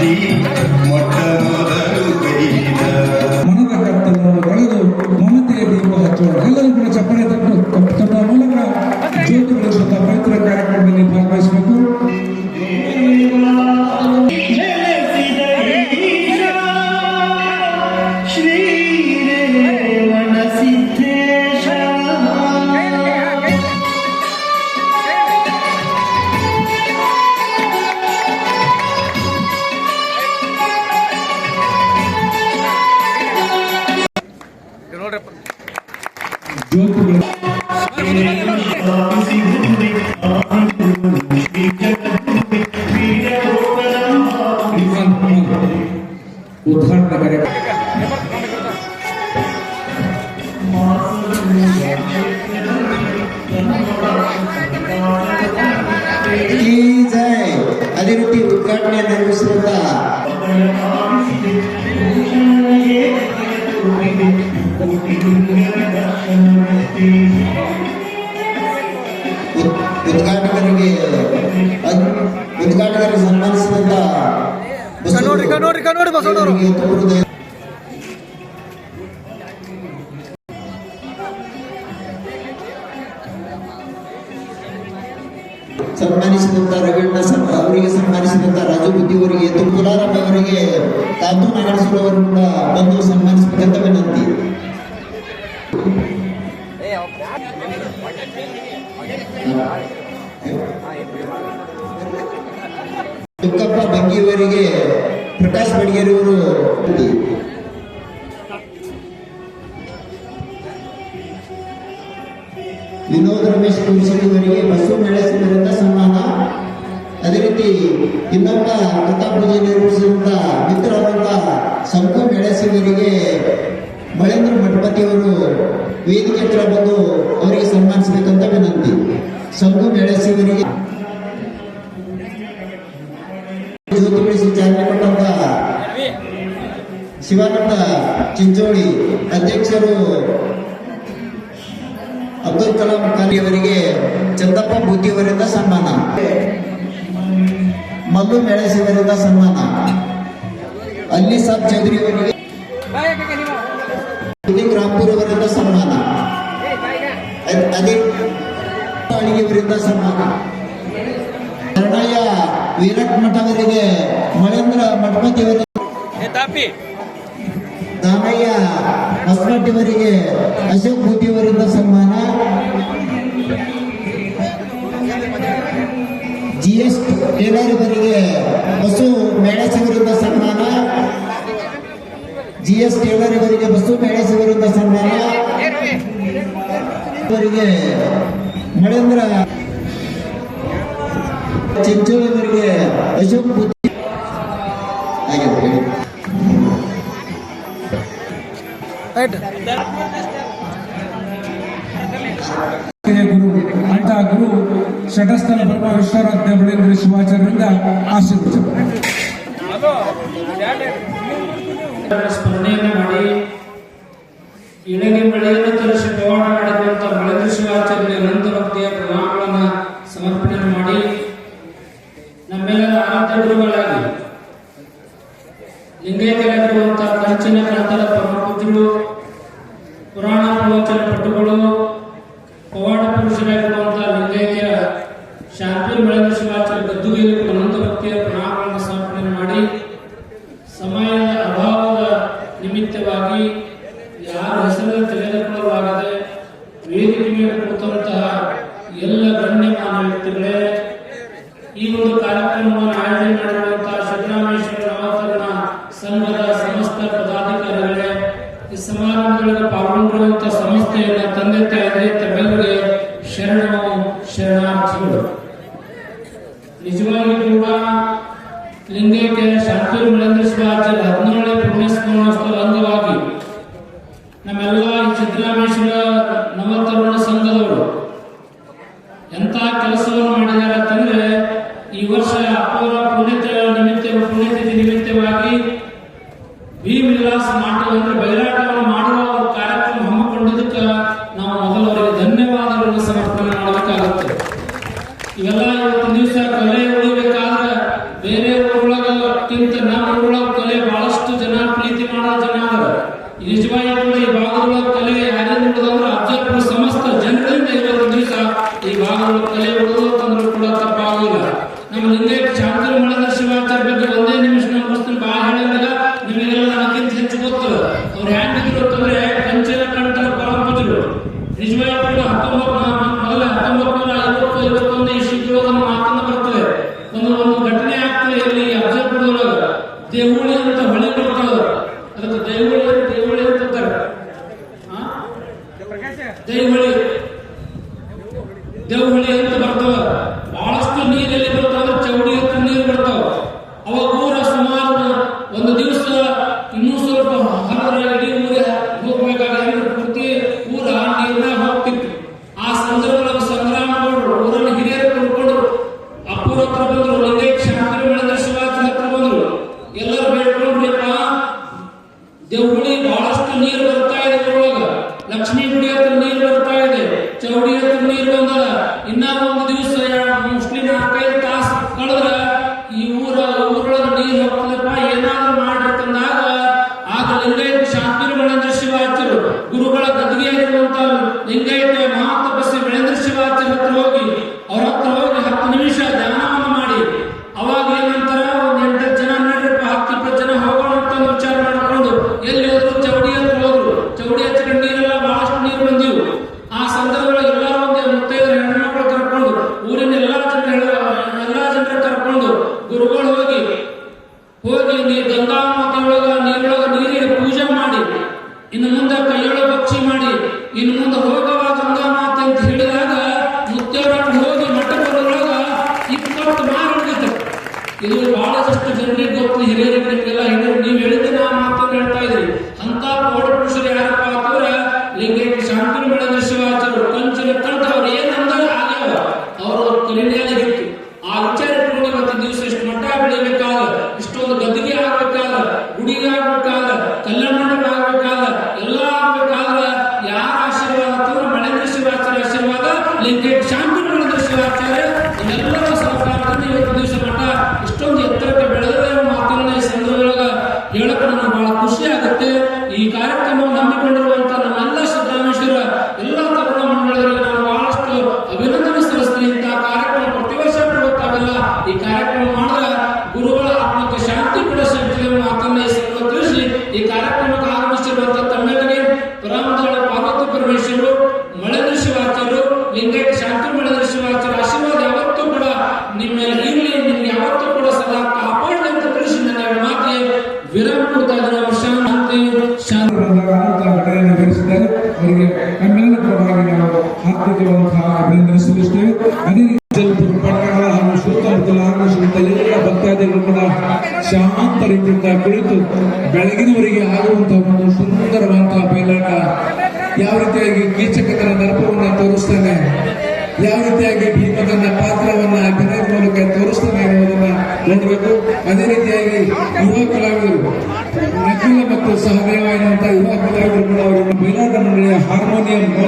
নদী। ಉದ್ಘಾಟಕರಿಗೆ ಉದ್ಘಾಟಕರಿಗೆ ಸನ್ಮಾನಿಸಿದಂತ ನೋಡ್ರಿ ನೋಡ್ರಿ ನೋಡಿ ಬಸವಣ್ಣವ್ರು. ಸನ್ಮಾನಿಸಿದಂತ ರವೀಣ್ಣ ಸನ್- ಅವರಿಗೆ ಸನ್ಮಾನಿಸಿದಂತ ರಾಜು ಬುದ್ಧಿ ಅವರಿಗೆ ತುಳಾರಾಮ್ ಅವರಿಗೆ ತಾತು ಕೂಡ ಬಂದು ಸನ್ಮಾನಿಸಬೇಕಂತ ವಿನಂತಿ. ದುಕ್ಕಪ್ಪ ಬಗ್ಗಿಯವರಿಗೆ ಪ್ರಕಾಶ್ ಬಡಿಗೇರಿ ವಿನೋದ್ ರಮೇಶ್ ಕುರಿಸಿದವರಿಗೆ ಬಸವ ನಡೆಸಿದರಿಂದ ಸನ್ಮಾನ. ಅದೇ ರೀತಿ ಇನ್ನೊಬ್ಬ ಕಥಾಪೂಜೆ ನಿರ್ಮಿಸಿದಂಥ ಮಿತ್ರರಾದಂತ ಸಂಕು ಮೆಳಸಿವರಿಗೆ ಮಳೇಂದ್ರ ಮಠಪತಿ ಅವರು ವೇದಿಕೆ ಹತ್ರ ಬಂದು ಅವರಿಗೆ ಸನ್ಮಾನಿಸಬೇಕಂತ ವಿನಂತಿ. ಸಂಕು ಮೆಳಸಿವರಿಗೆ ಜ್ಯೋತಿ ಬೆಳೆಸಿ ಚಾಲನೆ ಕೊಟ್ಟಂತ ಶಿವಾನಂದ ಚಿಂಚೋಳಿ ಅಧ್ಯಕ್ಷರು ಅಬ್ದುಲ್ ಕಲಾಂ ಚಂದಪ್ಪ ಬೂತಿಯವರಿಂದ ಸನ್ಮಾನ. ಮಲ್ಲು ಮೆಳಸಿವರಿಂದ ಸನ್ಮಾನ. ಅಲ್ಲಿ ಸಾಬ್ ಚೌಧರಿ ಅವರಿಗೆ ಸುದೀಪ್ ರಾಮ್ಪುರ್ ಅವರಿಂದ ಸನ್ಮಾನ. ಅದ್- ಅಳಿಗೆಯವರಿಂದ ಸನ್ಮಾನ. ಶರಣಯ್ಯ ವೀರಟ್ ಮಠ ಅವರಿಗೆ ಮಳೇಂದ್ರ ದಾನಯ್ಯ ಹೊಸಮಟ್ಟಿಯವರಿಗೆ ಅಶೋಕ್ ಬೂದಿಯವರಿಂದ ಸನ್ಮಾನ. ಜಿ ಎಸ್ ಟೇಲರ್ ಅವರಿಗೆ ಬಸು ಮೇಳಸಿವರಿಂದ ಸನ್ಮಾನ. ಜಿ ಎಸ್ ಟೇಲರ್ ಅವರಿಗೆ ಬಸು ಮೇಳಸಿವರಿಂದ ಸನ್ಮಾನ. ಅವರಿಗೆ ನರೇಂದ್ರ ಅವರಿಗೆ ಅಶೋಕ್ ಬುದ್ಧಿ ಹಾಗೆ. ಗುರು ಅಂತ ಗುರು ಶಟಸ್ಥಲ ಬ್ರಹ್ಮ ವಿಶ್ವರತ್ನ ಬಳಿಂದ್ರ ಶಿವಾಚಾರ್ಯರಿಂದ ಆಶೀರ್ವಚನ. ಸ್ಮರಣೆಯನ್ನು ಮಾಡಿ ಇಳಗೆ ಮಳೆಯನ್ನು ತರಿಸಿ ಪವಾಡ ಮಾಡಿದಂತ ಮಳೆಂದ್ರ ಶಿವಾಚಾರ್ಯ ಅನಂತ ಭಕ್ತಿಯ ಪ್ರಣಾಮಗಳನ್ನು ಸಮರ್ಪಣೆ ಮಾಡಿ ನಮ್ಮೆಲ್ಲರ ಆರಾಧ್ಯ ಗುರುಗಳಾಗಿ ಲಿಂಗೈಕ್ಯರಾಗಿರುವಂತಹ ಕಂಚಿನ ಕಣತದ ಪುರಾಣ ಪ್ರವಚನ ಪಟುಗಳು, ಪವಾಡ ಪುರುಷರಾಗಿರುವಂತಹ ಲಿಂಗೈಕ್ಯ ಶಾಂತಿ ಮಳೆಂದ್ರ ಶಿವಾಚಾರ್ಯ ಗದ್ದುಗೆಯಲ್ಲಿ ಅನಂತ ಭಕ್ತಿಯ ಪ್ರಣಾಮಗಳನ್ನು ಮಾಡಿ, ಸಮಯದ ಅಭಾವದ ನಿಮಿತ್ತವಾಗಿ ಯಾರ ಹೆಸರಲ್ಲಿ ತೆಗೆದುಕೊಳ್ಳಲಾಗದೆ ವೇದಿಕೆ ಮೇಲೆ ಎಲ್ಲ ಗಣ್ಯಮಾನ ವ್ಯಕ್ತಿಗಳೇ, ಈ ಒಂದು ಕಾರ್ಯಕ್ರಮವನ್ನು ಸಮಾರಂಭಗಳಲ್ಲಿ ಪಾಲ್ಗೊಂಡಿರುವಂತಹ ಸಂಸ್ಥೆಯ ತಂದೆ ತಾಯಿ ತಮ್ಮೆಲ್ಲರಿಗೆ ಶರಣು ಶರಣಾರ್ಥಿಗಳು. ನಿಜವಾಗಿ ಕೂಡ ಲಿಂಗೈಕ್ಯ ಶಾಂತೂರು ಮಳೇಂದ್ರ ಶಿವಾಚಾರ್ಯ ಹದಿನೇಳನೇ ಪುಣ್ಯಸ್ಮರಣೋತ್ಸವದ ಅಂಗವಾಗಿ ನಮ್ಮೆಲ್ಲ ಈ ನವತರುಣ ಸಂಘದವರು ಎಂತ ಕೆಲಸವನ್ನು ಮಾಡಿದ್ದಾರೆ ಅಂತಂದ್ರೆ ಈ ವರ್ಷ ಅಪೂರ್ವ ಪುಣ್ಯತ ನಿಮಿತ್ತ ಪುಣ್ಯತಿಥಿ ನಿಮಿತ್ತವಾಗಿ ವಿ ವಿಲಾಸ್ ನಾಟಕ ಅಂದ್ರೆ ಬಯಲಾಟವನ್ನು ಹೋಗಿ ನೀರು ಗಂಗಾ ಮಾತೆ ಒಳಗ ನೀರೊಳಗ ನೀರಿಗೆ ಪೂಜೆ ಮಾಡಿ. ಇನ್ನು ಮುಂದೆ ಕೈಯೊಳ ಪಕ್ಷಿ ಮಾಡಿ. ಇನ್ನು ಮುಂದೆ ಹೋಗವ ಗಂಗಾ ಮಾತೆ ಅಂತ ಹೇಳಿದಾಗ ಮುತ್ತೇವ್ರ ಹೋಗಿ ಮಠ ಬರೋದ್ರೊಳಗ ಇಪ್ಪತ್ತು ಮಾರು ಇದು ಬಹಳಷ್ಟು ಜನರಿಗೆ ಗೊತ್ತು ಹಿರಿಯರಿಗೆ ನಿಮಗೆಲ್ಲ ಲಿಂಗೈಕ ಶಾಂತಿ ಶಿವಾಚಾರ್ಯ ಎಲ್ಲರ ಸಹಕಾರದಿಂದ ಇವತ್ತು ಇಷ್ಟೊಂದು ಎತ್ತರಕ್ಕೆ ಬೆಳೆದರೆ ಮಾತನ್ನ ಈ ಸಂದರ್ಭದೊಳಗ ಹೇಳಕ್ಕೆ ನನಗೆ ಬಹಳ ಖುಷಿ ಆಗುತ್ತೆ. ಈ ಕಾರ್ಯಕ್ರಮವನ್ನು ಹಮ್ಮಿಕೊಂಡಿರುವಂತ ನಮ್ಮೆಲ್ಲ ಸಿದ್ದರಾಮೇಶ್ವರ ಎಲ್ಲ ತರುಣ ಮಂಡಳರಿಗೆ ನಾನು ಬಹಳಷ್ಟು ಅಭಿನಂದನೆ ಸಲ್ಲಿಸ್ತೀನಿ. ಇಂತಹ ಕಾರ್ಯಕ್ರಮ ಪ್ರತಿ ವರ್ಷ ಕೊಡುತ್ತಾವೆಲ್ಲ ಈ ಕಾರ್ಯಕ್ರಮ ಮಾಡಿದ್ರೆ ಗುರುಗಳ ಆತ್ಮಕ್ಕೆ ಶಾಂತಿ ಕೂಡ ಸಿಗ್ತದೆ ಮಾತನ್ನ ಈ ಸಂದರ್ಭ ತಿಳಿಸಿ, ಈ ಕಾರ್ಯಕ್ರಮಕ್ಕೆ ಆಗಮಿಸಿರುವಂತಹ ತಮ್ಮೆಲ್ಲರಿಗೆ ಪರಮದಳ ಪಾರ್ವತಿ ಪರಮೇಶ್ವರು ಶಿವಾಚಾರ್ಯರು ಲಿಂಗೈಕ ಶಾಂತಿ ಮಳೇಂದ್ರ ಶಿವಾಚಾರ್ಯ ಆಶೀರ್ವಾದ ಯಾವತ್ತೂ ಕೂಡ ನಿಮ್ಮ ಇರಲಿ, ನಿಮ್ಗೆ ಯಾವತ್ತೂ ಕೂಡ ಸದಾ ಕಾಪಾಡಲಿ ಅಂತ ತಿಳಿಸಿ ನನ್ನ ಮಾತೆ ವಿರಾಮ ಕೊಡ್ತಾ ಇದ್ದಾರೆ. ಅವರು ಶಾಂತಿ ಶಾಂತಿ. ಘಟನೆಯನ್ನು ನಡೆಸಿದ್ದಾರೆ ಅವರಿಗೆ ನಮ್ಮೆಲ್ಲರ ಪರವಾಗಿ ನಾವು ಹಾರ್ದಿಕವಂತಹ ಅಭಿನಂದನೆ ಸಲ್ಲಿಸ್ತೇವೆ. ಅದೇ ಪಟ್ಟಣದ ಹಾಗೂ ಸುತ್ತಮುತ್ತಲ ಆಗಮಿಸಿದಂತ ಎಲ್ಲ ಭಕ್ತಾದಿಗಳು ಕೂಡ ಶಾಂತ ರೀತಿಯಿಂದ ಕುಳಿತು ಬೆಳಗಿನವರೆಗೆ ಆಗುವಂತಹ ಒಂದು ಸುಂದರವಾದಂತಹ ಬಯಲಾಟ ಯಾವ ರೀತಿಯಾಗಿ ಕೀಚಕತನ ದರ್ಪವನ್ನು ಯಾವ ರೀತಿಯಾಗಿ ತನ್ನ ಪಾತ್ರವನ್ನ ಅಭಿನಯದ ಮೂಲಕ ತೋರಿಸ್ತಾನೆ ಅನ್ನೋದನ್ನ ನೋಡಬೇಕು. ಅದೇ ರೀತಿಯಾಗಿ ಯುವ ಕಲಾವಿದರು ನಕಿಲ ಮತ್ತು ಸಹದೇವ ಎನ್ನುವಂತಹ ಯುವ ಕಲಾವಿದರು ಕೂಡ ಅವರು ಬಯಲಾಟ ಮಂಡಳಿಯ ಹಾರ್ಮೋನಿಯಂ ಅಂತ